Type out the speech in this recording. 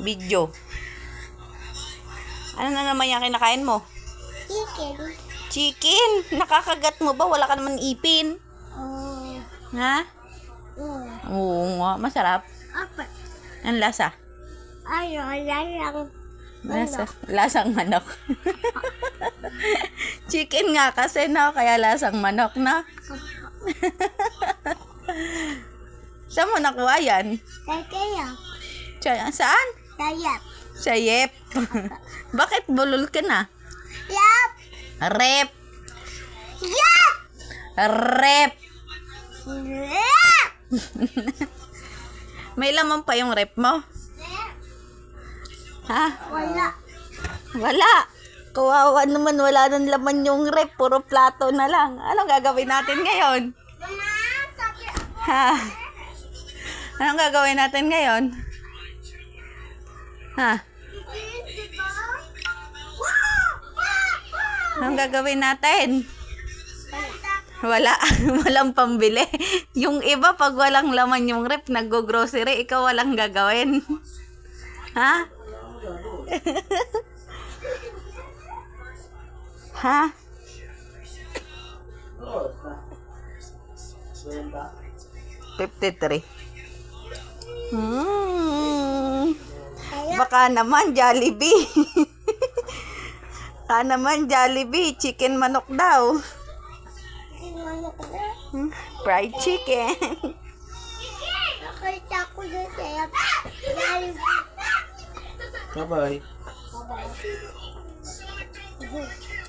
Video. Ano na naman yung kinakain mo? Chicken. Chicken! Nakakagat mo ba? Wala ka naman ipin. Oh. Ha? Oh. Oo nga. Masarap. Apa? Ang lasa. Ano, lang. Lasa. Lasang manok. Chicken nga kasi no, kaya lasang manok na. Saan mo nakuha yan? Kaya. Sa- Saan? Kaya. Sa yep. Bakit bulol ka na? Yap. Rep. Yap. Rep. Yap. May laman pa yung rep mo? Ha? Wala. Wala. Kawawa naman, wala nang laman yung rep. Puro plato na lang. Anong gagawin natin ngayon? Ha? Anong gagawin natin ngayon? Ha? Anong gagawin natin? Wala. walang pambili. Yung iba, pag walang laman yung rep, nag-grocery, ikaw walang gagawin. Ha? ha? Fifty-three. Hmm. Baka naman Jollibee. Baka naman Jollibee, chicken manok daw. Ano ko na? Hmm, Fried chicken. Nakita ko na siya. Dahil Bye-bye. Bye-bye.